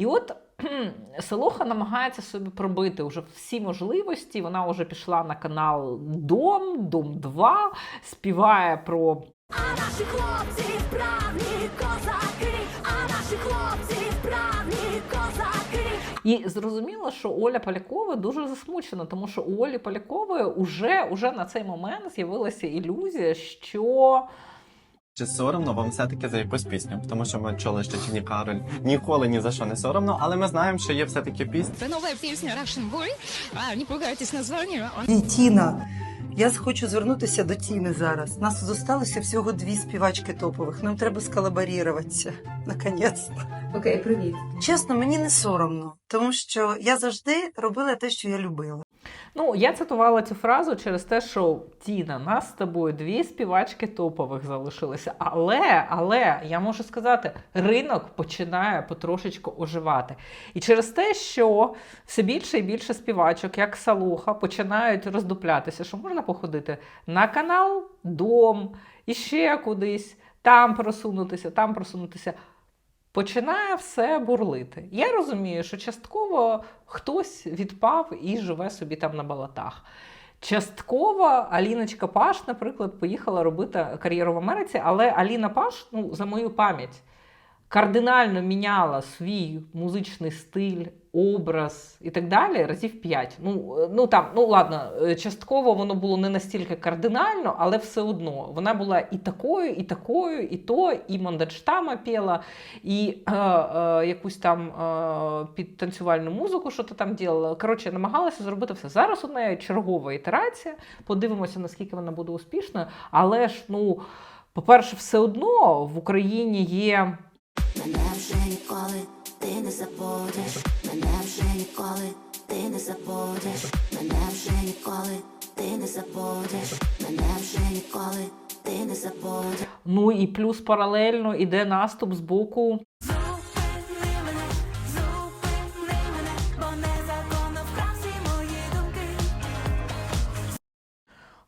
І от Селоха намагається собі пробити вже всі можливості. Вона вже пішла на канал Дом, Дом 2, співає про А наші хлопці вправні козаки, а наші хлопці вправні козаки. І зрозуміло, що Оля Полякова дуже засмучена, тому що у Олі Полякової уже, уже на цей момент з'явилася ілюзія, що Чи соромно вам все-таки за якусь пісню? Тому що ми чули, що Тіні Кароль ніколи ні за що не соромно, але ми знаємо, що є все-таки пісня. Это новая песня Russian Boy. А, не пугайтесь названия. Он Тіна. Я хочу звернутися до Тіни зараз. Нас зосталося всього дві співачки топових. Нам треба сколаборіруватися. Наконець. Окей, привіт. Чесно, мені не соромно, тому що я завжди робила те, що я любила. Ну, я цитувала цю фразу через те, що Тіна, нас з тобою дві співачки топових залишилися. Але, але я можу сказати, ринок починає потрошечку оживати. І через те, що все більше і більше співачок, як Салуха, починають роздуплятися, що можна походити на канал Дом, і ще кудись, там просунутися, там просунутися. Починає все бурлити. Я розумію, що частково хтось відпав і живе собі там на балатах. Частково Аліночка Паш, наприклад, поїхала робити кар'єру в Америці, але Аліна Паш, ну, за мою пам'ять, кардинально міняла свій музичний стиль, образ і так далі разів п'ять. Ну, е, ну там, ну ладно, е, частково воно було не настільки кардинально, але все одно вона була і такою, і такою, і то, і Мандельштама пела, і е, е, якусь там е, під танцювальну музику, що то там ділала. Коротше, намагалася зробити все. Зараз у неї чергова ітерація. Подивимося, наскільки вона буде успішною. Але ж, ну, по-перше, все одно в Україні є. Мене вже ніколи ти не забудеш. Мене вже ніколи ти не забудеш. Мене вже ніколи ти не забудеш. Мене вже ніколи ти не забудеш. Ну і плюс паралельно іде наступ з боку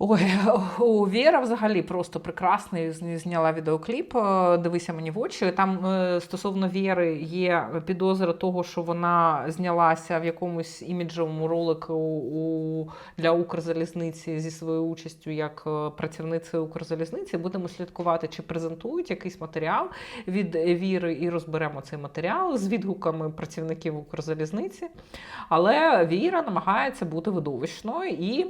Ой, у Віра взагалі просто прекрасний зняла відеокліп. е, Дивися мені в очі. Там е, стосовно Віри є підозра того, що вона знялася в якомусь іміджовому ролику у, для Укрзалізниці зі своєю участю як е, працівницею Укрзалізниці. Будемо слідкувати, чи презентують якийсь матеріал від Віри, і розберемо цей матеріал з відгуками працівників Укрзалізниці. Але Віра намагається бути видовищною і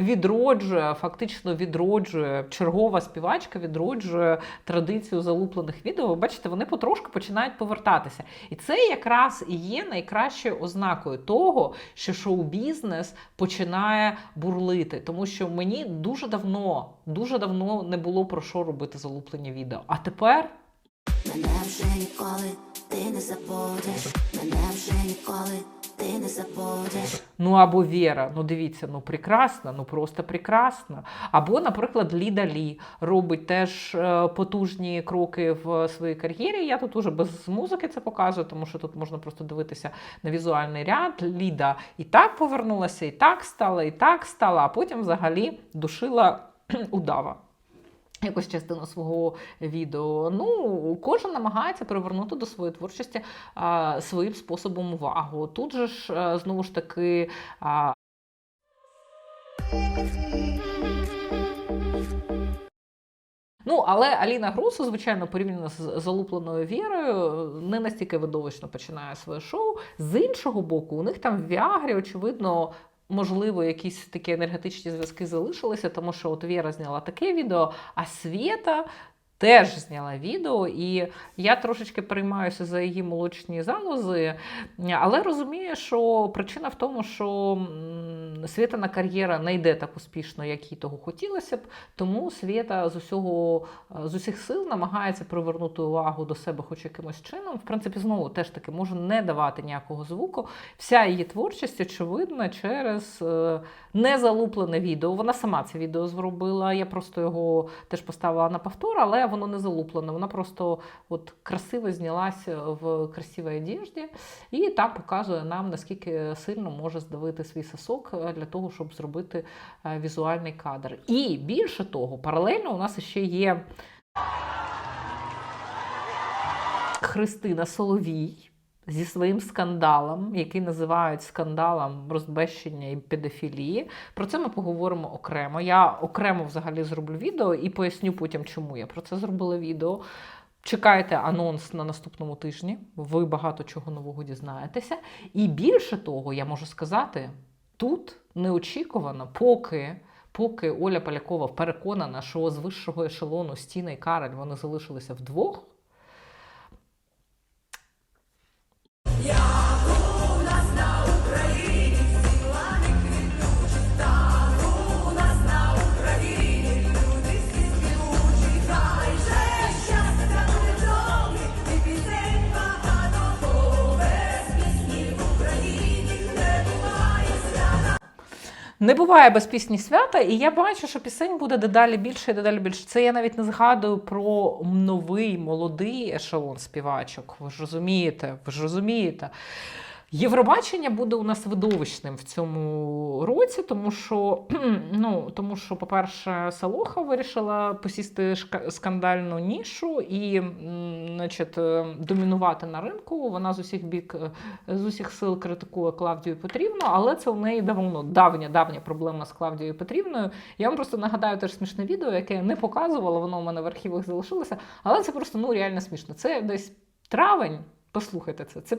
відроджує, фактично відроджує чергова співачка, відроджує традицію залуплених відео. Бачите, вони потрошку починають повертатися. І це якраз і є найкращою ознакою того, що шоу-бізнес починає бурлити. Тому що мені дуже давно, дуже давно не було про що робити залуплені відео. А тепер. Мене вже ніколи ти не забудеш. Мене вже ніколи ти не забудеш. Ну або Віра, ну дивіться, ну прекрасна, ну просто прекрасна. Або, наприклад, Ліда Лі робить теж е, потужні кроки в своїй кар'єрі. Я тут уже без музики це показую, тому що тут можна просто дивитися на візуальний ряд. Ліда і так повернулася, і так стала, і так стала, а потім взагалі душила удава. Якусь частину свого відео. Ну, кожен намагається привернути до своєї творчості а, своїм способом увагу. Тут же ж а, знову ж таки. А, Ну, але Аліна Грусу, звичайно, порівняно з залупленою вірою, не настільки видовищно починає своє шоу. З іншого боку, у них там в Віагрі, очевидно, можливо, якісь такі енергетичні зв'язки залишилися, тому що от Віра зняла таке відео, а Свєта теж зняла відео, і я трошечки переймаюся за її молочні залози, але розумію, що причина в тому, що м, Свєтина кар'єра не йде так успішно, як їй того хотілося б, тому Світа з усього з усіх сил намагається привернути увагу до себе хоч якимось чином. В принципі, знову теж таки може не давати ніякого звуку. Вся її творчість очевидна через е, незалуплене відео. Вона сама це відео зробила. Я просто його теж поставила на повтор, але воно не залуплене. Вона просто от красиво знялася в красивій одежді і там показує нам, наскільки сильно може здавити свій сосок для того, щоб зробити е, візуальний кадр. І більше того, паралельно у нас ще є Христина Соловій. Зі своїм скандалом, який називають скандалом розбещення і педофілії. Про це ми поговоримо окремо. Я окремо взагалі зроблю відео і поясню потім, чому я про це зробила відео. Чекайте анонс на наступному тижні. Ви багато чого нового дізнаєтеся. І більше того, я можу сказати, тут неочікувано, поки. Поки Оля Полякова переконана, що з вищого ешелону Стіна і Карель вони залишилися вдвох, Не буває без пісні свята, і я бачу, що пісень буде дедалі більше і дедалі більше. Це я навіть не згадую про новий молодий ешелон співачок. Ви ж розумієте, ви ж розумієте. Євробачення буде у нас видовищним в цьому році, тому що, ну, тому що, по-перше, Салоха вирішила посісти скандальну нішу і значить, е, домінувати на ринку. Вона з усіх бік, е, з усіх сил критикує Клавдію Петрівну, але це у неї давно давня, давня проблема з Клавдією Петрівною. Я вам просто нагадаю теж смішне відео, яке я не показувала, воно у мене в архівах залишилося, але це просто ну реально смішно. Це десь травень. Послухайте це. Це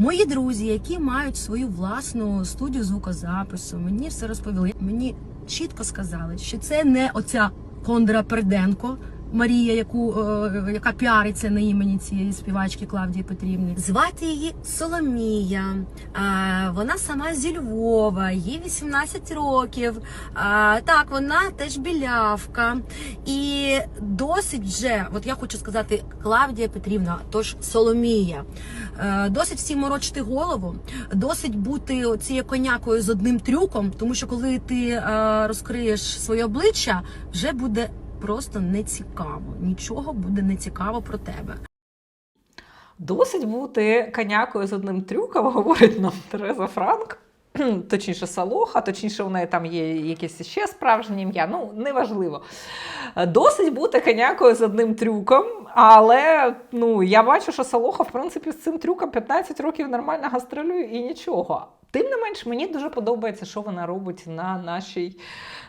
Мої друзі, які мають свою власну студію звукозапису, мені все розповіли. Мені чітко сказали, що це не оця Кондра Перденко. Марія, яку, е, яка піариться на імені цієї співачки Клавдії Петрівни. Звати її Соломія. Вона сама зі Львова, їй 18 років. Так, вона теж білявка. І досить вже, от я хочу сказати, Клавдія Петрівна, тож Соломія. Е, Досить всім морочити голову, досить бути цією конякою з одним трюком, тому що коли ти е, розкриєш своє обличчя, вже буде просто нецікаво. Нічого буде нецікаво про тебе. Досить бути конякою з одним трюком, говорить нам Тереза Франк. Точніше, Салоха, точніше, у неї там є якесь ще справжнє ім'я. Ну, неважливо. Досить бути конякою з одним трюком, але ну, я бачу, що Салоха, в принципі, з цим трюком 15 років нормально гастролює і нічого. Тим не менш, мені дуже подобається, що вона робить на нашій,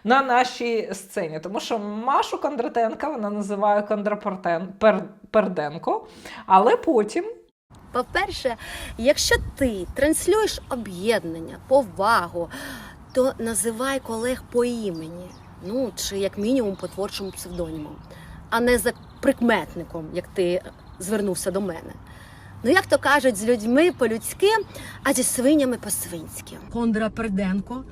на нашій сцені. Тому що Машу Кондратенка вона називає Кондрапортен але потім По-перше, якщо ти транслюєш об'єднання, повагу, то називай колег по імені, ну чи як мінімум по творчому псевдоніму, а не за прикметником, як ти звернувся до мене. Ну, як то кажуть, з людьми по-людськи, а зі свинями по-свинськи. Кондра Перденко.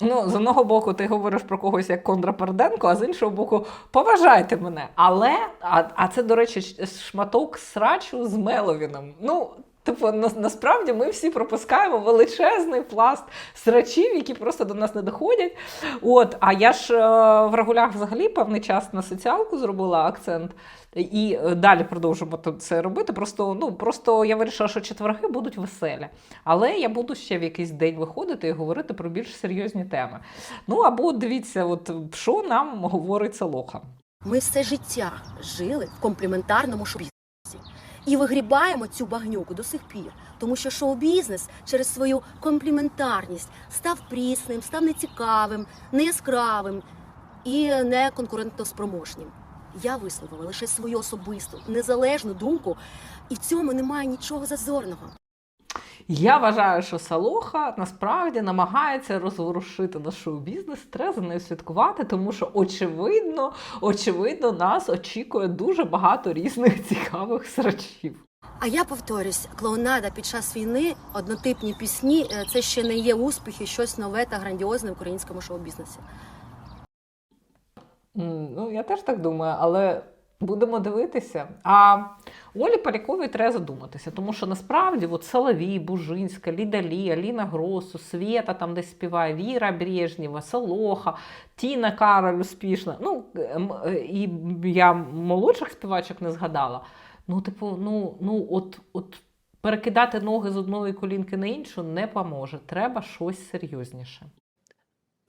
Ну, з одного боку, ти говориш про когось як Кондра Перденко, а з іншого боку, поважайте мене. Але, а, а це, до речі, шматок срачу з Меловіном. Ну, типу, на, насправді ми всі пропускаємо величезний пласт срачів, які просто до нас не доходять. От, а я ж е, в регулях взагалі певний час на соціалку зробила акцент. І е, далі продовжимо це робити. Просто, ну, просто я вирішила, що четверги будуть веселі. Але я буду ще в якийсь день виходити і говорити про більш серйозні теми. Ну або дивіться, от що нам говорить Солоха. Ми все життя жили в компліментарному шоу-бізнесі. І вигрібаємо цю багнюку до сих пір, тому що шоу-бізнес через свою компліментарність став прісним, став нецікавим, неяскравим і не конкурентоспроможнім. Я висловила лише свою особисту незалежну думку, і в цьому немає нічого зазорного. Я вважаю, що Салоха насправді намагається розворушити наш шоу-бізнес, треба за нею слідкувати, тому що очевидно, очевидно, нас очікує дуже багато різних цікавих срачів. А я повторюсь, клоунада під час війни, однотипні пісні е, це ще не є успіх і щось нове та грандіозне в українському шоу-бізнесі. Ну, я теж так думаю, але будемо дивитися. А Олі Поляковій треба задуматися, тому що насправді от Соловій, Бужинська, Ліда Лі, Аліна Гросу, Свєта там десь співає, Віра Брежнєва, Солоха, Тіна Кароль успішна. Ну, ем, е, і я молодших співачок не згадала. Ну, типу, ну, ну от, от перекидати ноги з одної колінки на іншу не поможе. Треба щось серйозніше.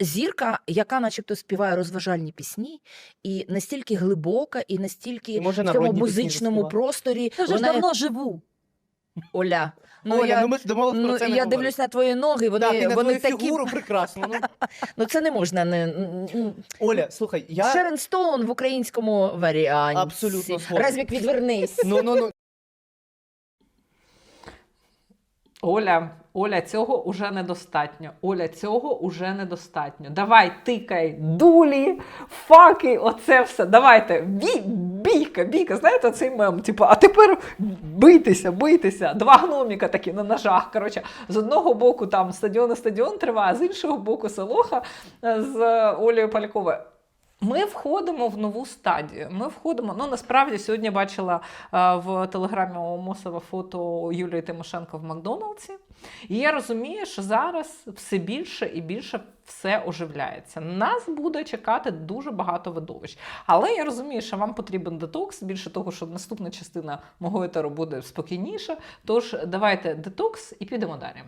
Зірка, яка начебто співає розважальні пісні, і настільки глибока, і настільки І може в цьому музичному просторі. Я вже ж вона давно живу. Оля, ну Оля, я, ну ми ж ну, про це не я дивлюсь на твої ноги, вони, Так, і на вони твою такі. фігуру прекрасно. Ну, Ну це не можна не. Оля, слухай, я... Шерон Стоун в українському варіанті. Абсолютно. Резвік, відвернись. Ну, ну, ну. Оля, Оля, цього уже недостатньо. Оля, цього уже недостатньо. Давай, тикай, дулі, факи, оце все. Давайте. Бій, бійка, бійка. Знаєте, цей мем? Типу, а тепер бийтеся, бийтеся. Два гноміка такі на ножах. Коротше, з одного боку там стадіон і стадіон триває, а з іншого боку Солоха е, з Олею Поляковою. Ми входимо в нову стадію. Ми входимо. Ну насправді сьогодні бачила е, в телеграмі у Мосова фото Юлії Тимошенко в Макдоналдсі. І я розумію, що зараз все більше і більше все оживляється. Нас буде чекати дуже багато видовищ. Але я розумію, що вам потрібен детокс. Більше того, що наступна частина мого етеру буде спокійніша. Тож давайте детокс і підемо далі.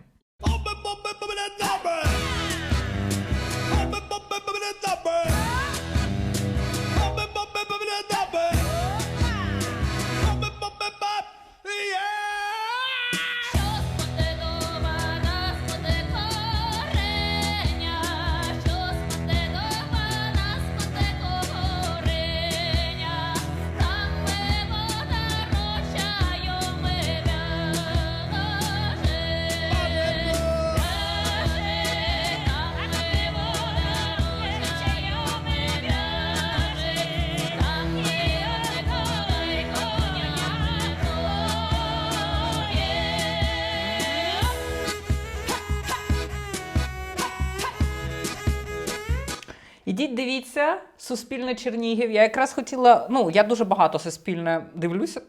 Ідіть, дивіться, Суспільне Чернігів. Я якраз хотіла, ну, я дуже багато суспільне дивлюся.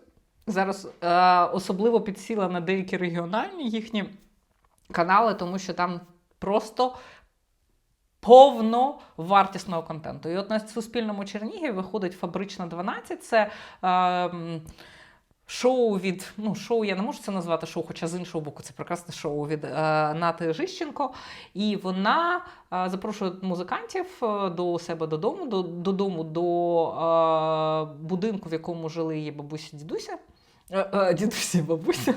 Зараз е, особливо підсіла на деякі регіональні їхні канали, тому що там просто повно вартісного контенту. І от на Суспільному Чернігів виходить Фабрична 12. Це е, шоу від. Ну, шоу я не можу це назвати шоу, хоча з іншого боку, це прекрасне шоу від е, Нати Жищенко. І вона е, запрошує музикантів е, до себе додому, до, додому до е, будинку, в якому жили її бабуся дідуся. Е, е, Дідусі, бабуся,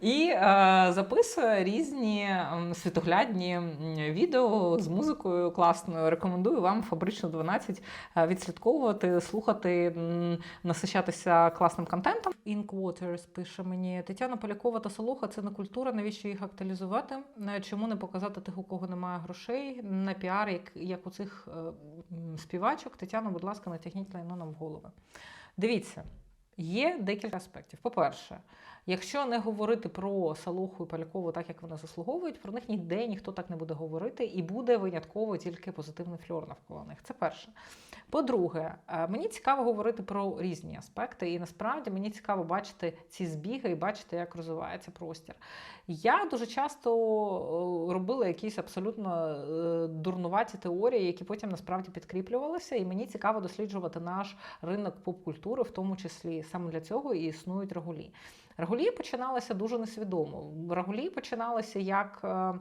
і е, записує різні світоглядні відео з музикою класною. Рекомендую вам фабрично 12 е, відслідковувати, слухати, насичатися класним контентом. Ink Waters пише мені Тетяна Полякова та Солоха це не культура. Навіщо їх актуалізувати? Е, Чому не показати тих, у кого немає грошей на піар, як, як у цих е, співачок? Тетяна, будь ласка, натягніть лайно нам в голови. Дивіться. Є декілька аспектів. По-перше, якщо не говорити про Салуху і Полякову так, як вони заслуговують, про них ніде ніхто так не буде говорити, і буде винятково тільки позитивний фльор навколо них. Це перше. По-друге, е, мені цікаво говорити про різні аспекти, і насправді мені цікаво бачити ці збіги і бачити, як розвивається простір. Я дуже часто е, робила якісь абсолютно е, дурнуваті теорії, які потім насправді підкріплювалися, і мені цікаво досліджувати наш ринок поп-культури, в тому числі саме для цього і існують регулі. Регулі починалися дуже несвідомо. Регулі починалися як е,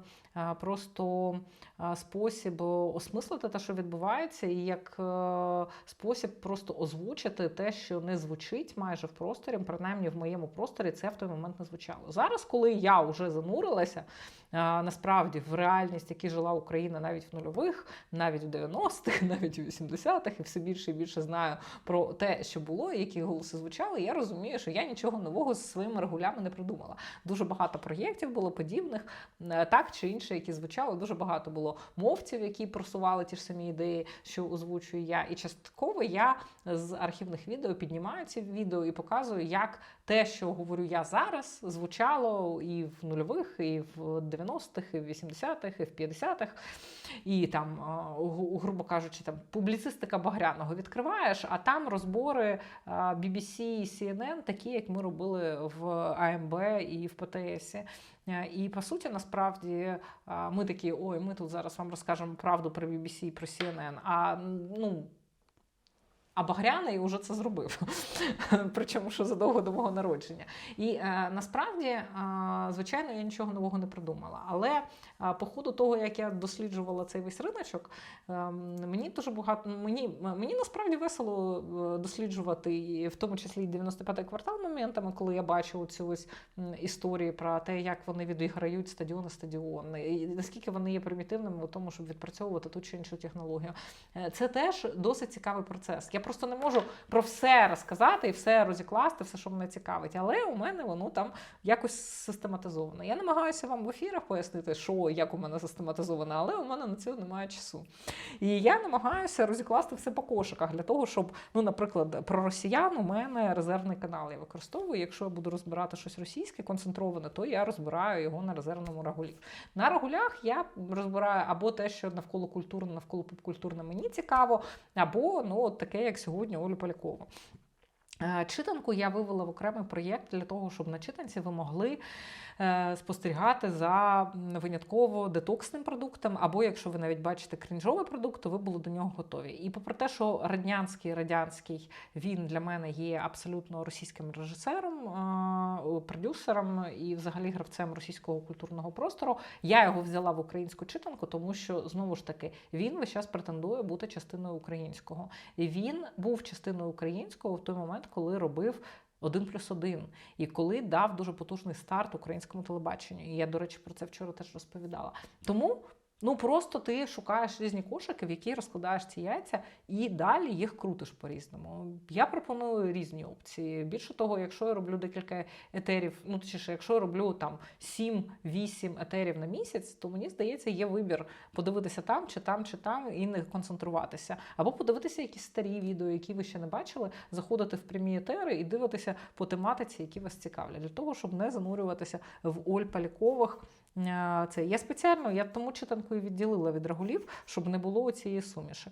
просто е, спосіб осмислити те, що відбувається, і як е, спосіб просто озвучити те, що не звучить майже в просторі, принаймні в моєму просторі це в той момент не звучало. Зараз, коли я вже занурилася е, насправді в реальність, в якій жила Україна навіть в нульових, навіть в 90-х, навіть у 80-х, і все більше і більше знаю про те, що було, і які голоси звучали, я розумію, що я нічого нового зі своїми регулями не придумала. Дуже багато проєктів було подібних, е, так чи інше, які звучали. Дуже багато було мовців, які просували ті ж самі ідеї, що озвучую я. І частково я з архівних відео піднімаю ці відео і показую, як те, що говорю я зараз, звучало і в нульових, і в 90-х, і в 80-х, і в 50-х. І там, грубо кажучи, там публіцистика Багряного відкриваєш, а там розбори BBC і CNN, такі, як ми робили в АМБ і в ПТС. І по суті, насправді, ми такі, ой, ми тут зараз вам розкажемо правду про BBC про CNN. А ну. А Багряний уже це зробив, причому що задовго до мого народження. І е, насправді, е, звичайно, я нічого нового не придумала. Але е, по ходу того, як я досліджувала цей весь риночок, е, мені дуже багато мені, мені насправді весело е, досліджувати, і в тому числі 95-й квартал моментами, коли я бачу цю ось історію про те, як вони відіграють стадіони стадіон, і наскільки вони є примітивними у тому, щоб відпрацьовувати ту чи іншу технологію. Е, Це теж досить цікавий процес. Я просто не можу про все розказати і все розікласти, все, що мене цікавить. Але у мене воно там якось систематизовано. Я намагаюся вам в ефірах пояснити, що як у мене систематизовано, але у мене на це немає часу. І я намагаюся розікласти все по кошиках для того, щоб, ну, наприклад, про росіян у мене резервний канал я використовую. Якщо я буду розбирати щось російське концентроване, то я розбираю його на резервному рагулі. На рагулях я розбираю або те, що навколо культурне, навколо попкультурне мені цікаво, або ну, таке, як сьогодні Олю Полякову. Е, Читанку я вивела в окремий проєкт для того, щоб на читанці ви могли спостерігати за винятково детоксним продуктом, або якщо ви навіть бачите крінжовий продукт, то ви були до нього готові. І попри те, що радянський радянський він для мене є абсолютно російським режисером, е, продюсером і взагалі гравцем російського культурного простору, я його взяла в українську читанку, тому що знову ж таки він весь час претендує бути частиною українського. І він був частиною українського в той момент, коли робив. Один плюс один, і коли дав дуже потужний старт українському телебаченню. І я, до речі, про це вчора теж розповідала. Тому ну просто ти шукаєш різні кошики, в які розкладаєш ці яйця, і далі їх крутиш по-різному. Я пропоную різні опції. Більше того, якщо я роблю декілька етерів, ну точніше, якщо я роблю там 7-8 етерів на місяць, то мені здається, є вибір подивитися там, чи там, чи там, і не концентруватися. Або подивитися якісь старі відео, які ви ще не бачили, заходити в прямі етери і дивитися по тематиці, які вас цікавлять, для того, щоб не занурюватися в Оль Палякових. Е, Це я спеціально, я тому читанку і відділила від рагулів, щоб не було цієї суміші.